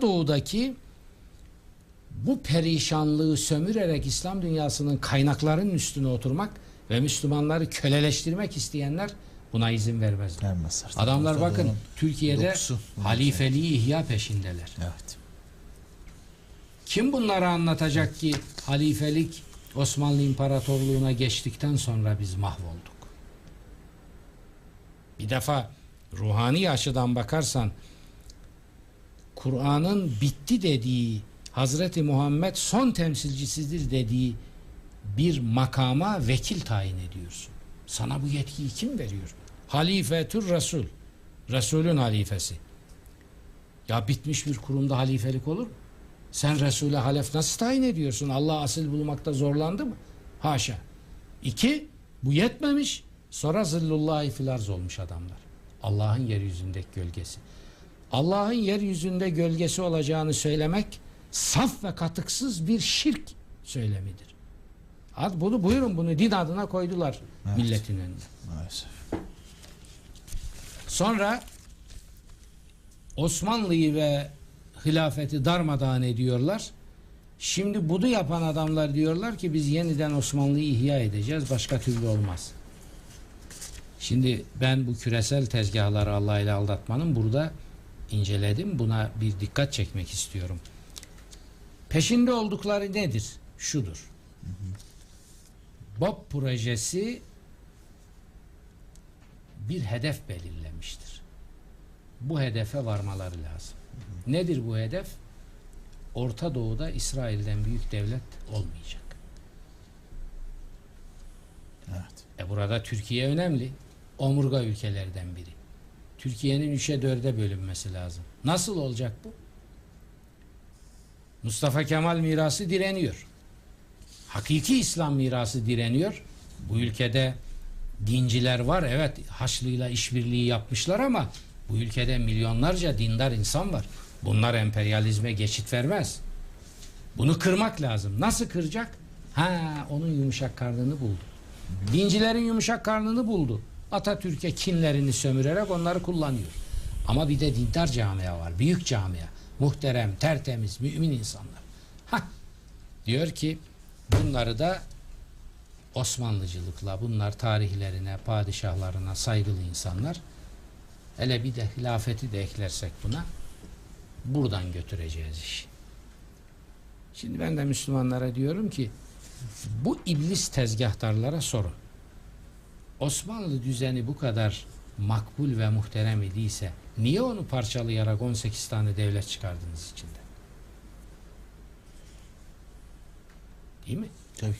Doğu'daki bu perişanlığı sömürerek İslam dünyasının kaynaklarının üstüne oturmak ve Müslümanları köleleştirmek isteyenler buna izin vermezler. Vermez artık. Adamlar bakın Türkiye'de dokusu. halifeliği ihya peşindeler. Evet. Kim bunlara anlatacak ki halifelik Osmanlı İmparatorluğu'na geçtikten sonra biz mahvolduk. Bir defa ruhani açıdan bakarsan Kur'an'ın bitti dediği Hazreti Muhammed son temsilcisidir dediği bir makama vekil tayin ediyorsun. Sana bu yetkiyi kim veriyor? Halifetür Resul. Resulün halifesi. Ya bitmiş bir kurumda halifelik olur mu? Sen Resul'e halef nasıl tayin ediyorsun? Allah asil bulmakta zorlandı mı? Haşa. İki, bu yetmemiş. Sonra zillullahi filarz olmuş adamlar. Allah'ın yeryüzündeki gölgesi. Allah'ın yeryüzünde gölgesi olacağını söylemek saf ve katıksız bir şirk söylemidir. Hadi bunu buyurun bunu din adına koydular Evet. milletin önüne. Maalesef. Sonra Osmanlı'yı ve hilafeti darmadağın ediyorlar. Şimdi bunu yapan adamlar diyorlar ki biz yeniden Osmanlı'yı ihya edeceğiz. Başka türlü olmaz. Şimdi ben bu küresel tezgahları Allah ile aldatmanın burada inceledim. Buna bir dikkat çekmek istiyorum. Peşinde oldukları nedir? Şudur. BOP projesi bir hedef belirlemiştir. Bu hedefe varmaları lazım. Nedir bu hedef? Orta Doğu'da İsrail'den büyük devlet olmayacak. Evet. E burada Türkiye önemli. Omurga ülkelerden biri. Türkiye'nin üçe dörde bölünmesi lazım. Nasıl olacak bu? Mustafa Kemal mirası direniyor. Hakiki İslam mirası direniyor. Bu ülkede dinciler var. Evet Haçlı'yla işbirliği yapmışlar ama bu ülkede milyonlarca dindar insan var. Bunlar emperyalizme geçit vermez. Bunu kırmak lazım. Nasıl kıracak? Ha, onun yumuşak karnını buldu. Dincilerin yumuşak karnını buldu. Atatürk'e kinlerini sömürerek onları kullanıyor. Ama bir de dindar camia var. Büyük camia. Muhterem, tertemiz, mümin insanlar. Ha, diyor ki bunları da Osmanlıcılıkla bunlar tarihlerine, padişahlarına saygılı insanlar. Hele bir de hilafeti de eklersek buna buradan götüreceğiz işi. Şimdi ben de Müslümanlara diyorum ki bu iblis tezgahtarlara sorun. Osmanlı düzeni bu kadar makbul ve muhterem idiyse niye onu parçalayarak 18 tane devlet çıkardınız içinde? Değil mi? Tabii.